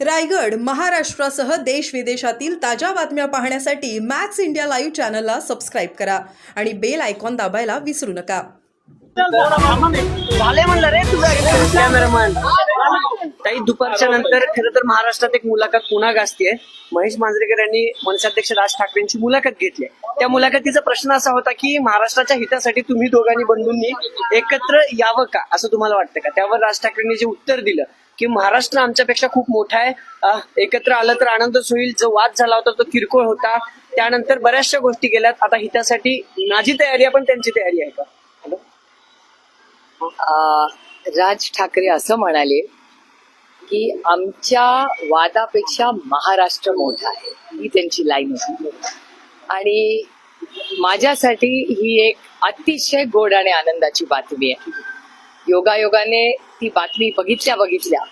रायगड महाराष्ट्रासह देश विदेशातील ताज्या बातम्या पाहण्यासाठी मॅक्स इंडिया लाईव्ह चॅनलला सबस्क्राईब करा आणि बेल आयकॉन दाबायला विसरू नका. काही दुपारच्या नंतर खरं तर महाराष्ट्रात एक मुलाखत पुन्हा गाजतीये. महेश मांजरेकर यांनी मनसाध्यक्ष राज ठाकरेंची मुलाखत घेतली त्या मुलाखतीचा प्रश्न असा होता की महाराष्ट्राच्या हितासाठी तुम्ही दोघांनी बंधूंनी एकत्र यावं का असं तुम्हाला वाटतं का? त्यावर राज ठाकरेंनी जे उत्तर दिलं की महाराष्ट्र आमच्यापेक्षा खूप मोठा आहे. एकत्र आलं तर आनंदच होईल. जो वाद झाला होता तो किरकोळ होता. त्यानंतर बऱ्याचशा गोष्टी गेल्यात. आता हितासाठी माझी तयारी आहे पण त्यांची तयारी आहे का? राज ठाकरे असं म्हणाले की आमच्या वादापेक्षा महाराष्ट्र मोठा आहे. ही त्यांची लाईन होती. आणि माझ्यासाठी ही एक अतिशय गोड आणि आनंदाची बातमी आहे. योगायोगाने ती बातमी बघितल्या बघितल्या.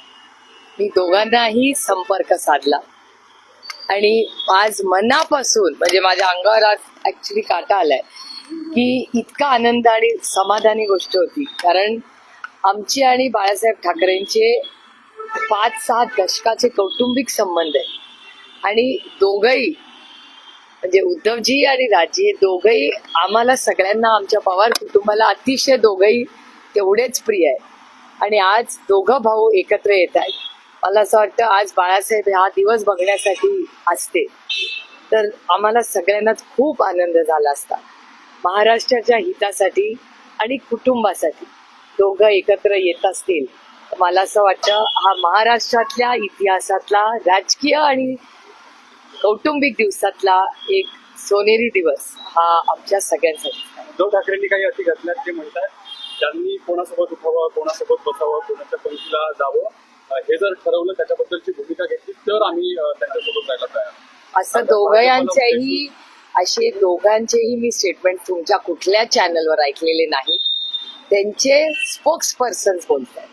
मी दोघांनाही संपर्क साधला. आणि आज मनापासून म्हणजे माझ्या अंगावर आज ऍक्च्युली काटा आलाय की इतका आनंद आणि समाधानी गोष्ट होती. कारण आमचे आणि बाळासाहेब ठाकरेंचे पाच सहा दशकाचे कौटुंबिक संबंध आहे आणि दोघही म्हणजे उद्धवजी आणि राजी हे दोघही आम्हाला सगळ्यांना आमच्या पवार कुटुंबाला अतिशय दोघही तेवढेच प्रिय आहे आणि आज दोघं भाऊ एकत्र येत आहेत. मला असं वाटतं आज बाळासाहेब हा दिवस बघण्यासाठी असते. तर आम्हाला सगळ्यांनाच खूप आनंद झाला असता. महाराष्ट्राच्या हितासाठी आणि कुटुंबासाठी दोघं एकत्र येत असतील. तर मला असं वाटतं हा महाराष्ट्रातल्या इतिहासातला राजकीय आणि कौटुंबिक दिवसातला एक सोनेरी दिवस हा आमच्या सगळ्यांसाठी. उद्धव ठाकरेंनी काही अटी घातल्यात ते म्हणतात ज्यांनी कोणासोबत उठावं कोणासोबत बसावं कोणाच्या पंक्तीला जावं हे जर ठरवलं त्याच्याबद्दलची भूमिका घेतली तर आम्ही त्यांच्यासोबत जायला तयार. असं दोघांच्याही असे दोघांचेही मी स्टेटमेंट तुमच्या कुठल्या चॅनलवर ऐकलेले नाही त्यांचे स्पोक्स पर्सन बोलतात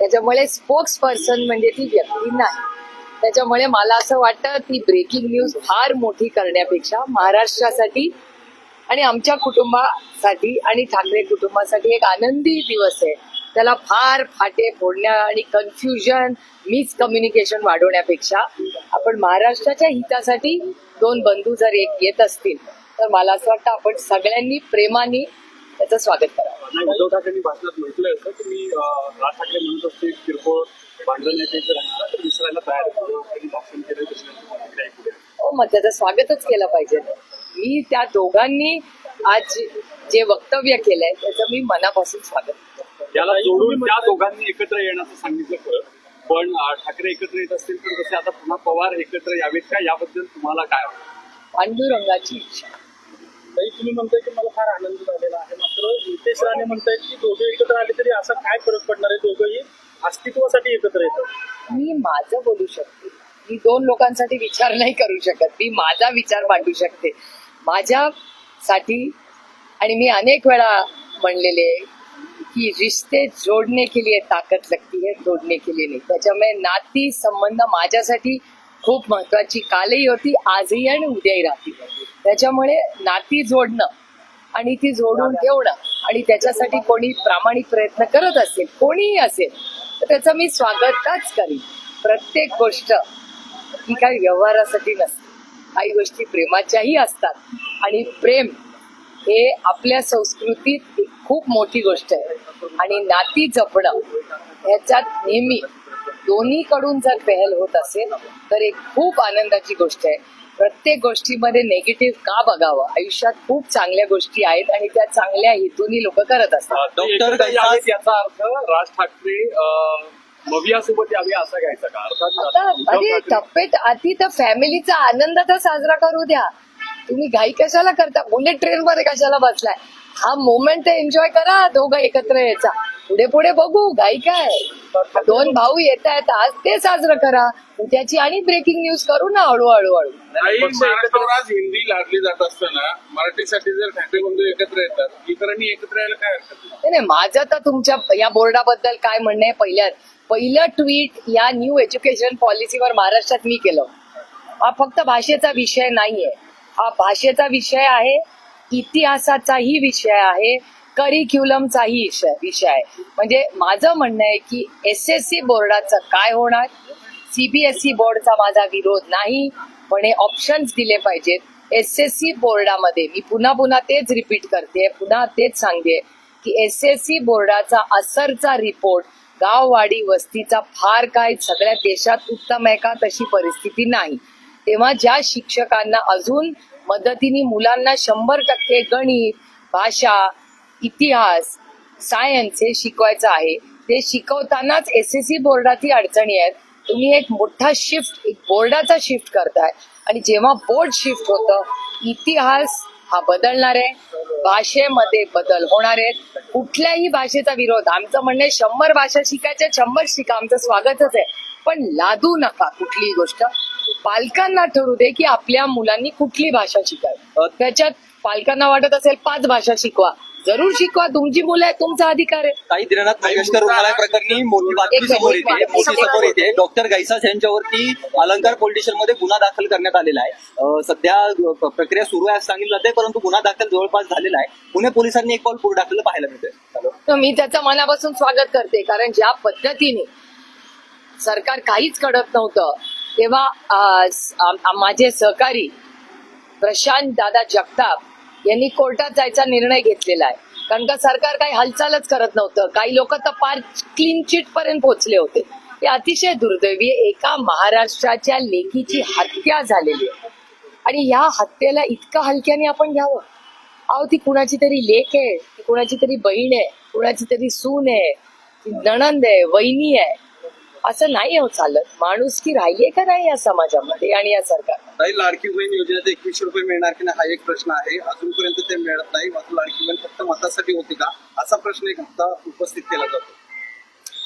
त्याच्यामुळे स्पोक्स पर्सन म्हणजे ती व्यक्ती नाही. त्याच्यामुळे मला असं वाटतं ती ब्रेकिंग न्यूज फार मोठी करण्यापेक्षा महाराष्ट्रासाठी आणि आमच्या कुटुंबासाठी आणि ठाकरे कुटुंबासाठी एक आनंदी दिवस आहे. त्याला फार फाटे फोडण्या आणि कन्फ्युजन मिसकम्युनिकेशन वाढवण्यापेक्षा आपण महाराष्ट्राच्या हितासाठी दोन बंधू जर एक येत असतील तर मला असं वाटतं आपण सगळ्यांनी प्रेमाने त्याचं स्वागत करावं उद्धव ठाकरेंनी भाषणात की मी राज ठाकरे म्हणत असते किरकोळ भांडण तर विसरायला तयार भाषण केलं. हो मग त्याचं स्वागतच केलं पाहिजे. मी त्या दोघांनी आज जे वक्तव्य केलंय त्याचं मी मनापासून स्वागत करते. याला जोडून त्या दोघांनी एकत्र येण्याचं सांगितलं खरं पण ठाकरे एकत्र येत असतील तर जसे आता पुन्हा पवार एकत्र यावेत का? याबद्दल तुम्हाला काय वाटतं? पांडुरंगाची इच्छा. तुम्ही म्हणताय की मला फार आनंद झालेला आहे. मात्र नितेश राणे म्हणतायत की दोघे एकत्र आले तरी असा काय फरक पडणार आहे? दोघंही अस्तित्वासाठी एकत्र येतात. मी माझं बोलू शकते. मी दोन लोकांसाठी विचार नाही करू शकत. मी माझा विचार मांडू शकते. माझ्यासाठी आणि मी अनेक वेळा म्हणलेले की रिश्ते जोडणे के लिए ताकद लगती है तोडणे के लिए नाही. त्याच्यामुळे नाती संबंध माझ्यासाठी खूप महत्वाची. कालही होती आजही आणि उद्याही राहतील. त्याच्यामुळे नाती जोडणं आणि ती जोडून ठेवणं आणि त्याच्यासाठी कोणी प्रामाणिक प्रयत्न करत असेल कोणीही असेल तर त्याचं मी स्वागतच करीन. प्रत्येक गोष्ट ही काही व्यवहारासाठी नसते. काही गोष्टी प्रेमाच्याही असतात. आणि प्रेम हे आपल्या संस्कृतीत एक खूप मोठी गोष्ट आहे. आणि नाती जपणं ह्याच्यात नेहमी दोन्हीकडून जर पहल होत असेल तर एक खूप आनंदाची गोष्ट आहे. प्रत्येक गोष्टीमध्ये नेगेटिव्ह का बघावं? आयुष्यात खूप चांगल्या गोष्टी आहेत आणि त्या चांगल्या हेतूनही लोक करत असतात. यावेत याचा अर्थ? राज ठाकरे अं, मवियासोबत यावे असा घ्यायचा का? अर्थात अरे आधी तर फॅमिलीचा आनंद तर साजरा करू द्या. तुम्ही घाई कशाला करता? बुलेट ट्रेन मध्ये कशाला बसलाय? हा मोमेंट एन्जॉय करा दोघं एकत्र यायचा. पुढे पुढे बघू घाई काय? दोन भाऊ येत आहेत आज ते साजरं करा. त्याची आणि ब्रेकिंग न्यूज करू ना हळूहळू हळू काही हिंदी लादली जात असताना मराठीसाठी जर ठाकरे बंधू एकत्र येतात इतरांनी एकत्र यायला काय हरकत नाही? नाही नाही, माझं तर तुमच्या या बोर्डाबद्दल काय म्हणणं आहे पहिल्या पहिलं ट्विट या न्यू एज्युकेशन पॉलिसीवर महाराष्ट्रात मी केलं. हा फक्त भाषेचा विषय नाहीये. हा भाषेचा विषय आहे इतिहासाचाही विषय आहे. करिक्युलमचाही विषय विषय आहे. म्हणजे माझं म्हणणं आहे की एस एस सी बोर्डाचं काय होणार? सीबीएसई बोर्डचा माझा विरोध नाही पण हे ऑप्शन्स दिले पाहिजेत. एस एस सी बोर्डामध्ये मी पुन्हा पुन्हा तेच रिपीट करते पुन्हा तेच सांगते की एस एस सी बोर्डाचा असरचा रिपोर्ट गाववाडी वस्तीचा फार काय सगळ्या देशात उत्तम आहे का तशी परिस्थिती नाही. तेव्हा ज्या शिक्षकांना अजून मदतीने मुलांना शंभर टक्के गणित भाषा इतिहास सायन्स हे शिकवायचं आहे. ते शिकवतानाच एस एस सी बोर्डाची अडचणी आहेत. तुम्ही एक मोठा शिफ्ट एक बोर्डाचा शिफ्ट करताय. आणि जेव्हा बोर्ड शिफ्ट होतं इतिहास हा बदलणार आहे. भाषेमध्ये बदल होणार आहेत. कुठल्याही भाषेचा विरोध आमचं म्हणणं शंभर भाषा शिकायच्या शंभर शिका. आमचं स्वागतच आहे. पण लादू नका कुठलीही गोष्ट. पालकांना ठरू दे की आपल्या मुलांनी कुठली भाषा शिकावी. त्याच्यात पालकांना वाटत असेल पाच भाषा शिकवा. जरूर शिकवा. तुमची मुलं आहे तुमचा अधिकार आहे. काही दिनात मंगेशकर रुग्णालय प्रकरणी मोठी बातमी समोर येते. मोठी समोर येते. डॉक्टर गैसास यांच्यावरती अलंकार पोलीस स्टेशनमध्ये गुन्हा दाखल करण्यात आलेला आहे. सध्या प्रक्रिया सुरू आहे सांगितलं जाते परंतु गुन्हा दाखल जवळपास झालेला आहे. पुणे पोलिसांनी एक पाऊल पुढे टाकलेलं पाहायला मिळतंय. तर मी त्याचं मनापासून स्वागत करते कारण ज्या पद्धतीने सरकार काहीच करत नव्हतं तेव्हा माझे सहकारी प्रशांत दादा जगताप यांनी कोर्टात जायचा निर्णय घेतलेला आहे. कारण का सरकार काही हालचालच करत नव्हतं. काही लोक तर पार क्लीन चिट पर्यंत पोहोचले होते. हे अतिशय दुर्दैवी आहे. एका महाराष्ट्राच्या लेखीची हत्या झालेली आहे. आणि या हत्येला इतकं हलक्याने आपण घ्यावं. अहो ती कुणाची तरी लेख आहे. ती कुणाची तरी बहीण आहे. कुणाची तरी सून आहे. ती नणंद आहे. वहिनी आहे. असं नाही हो चालत. माणूस की राहिलीये का नाही या समाजामध्ये आणि या सरकार काही लाडकी बहीण योजनेचे एकवीसशे रुपये मिळणार की नाही हा एक प्रश्न आहे. अजूनपर्यंत ते मिळत नाही. मात्र लाडकी बहीण फक्त मतासाठी होती का? असा प्रश्न एक आता उपस्थित केला जातो.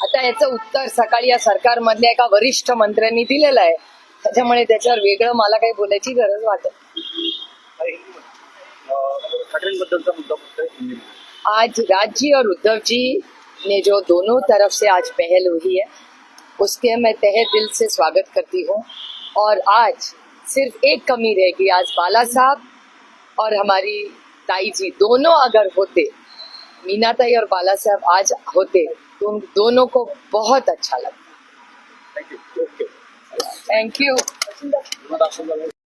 आता याचं उत्तर सकाळी या सरकारमधल्या एका वरिष्ठ मंत्र्यांनी दिलेलं आहे. त्याच्यामुळे त्याच्यावर वेगळं मला काही बोलायची गरज वाटत नाही. आज राज्य और उद्धव जी ने जो दोनों तरफ से आज पहल हुई है उसके मैं तहे दिल से स्वागत करती हूँ। और आज सिर्फ़ एक कमी रहेगी आज बाला साहब और हमारी ताई जी दोनों अगर होते मीना ताई और बाला साहब आज होते तो उन दोनों को बहुत अच्छा लगता। Thank you.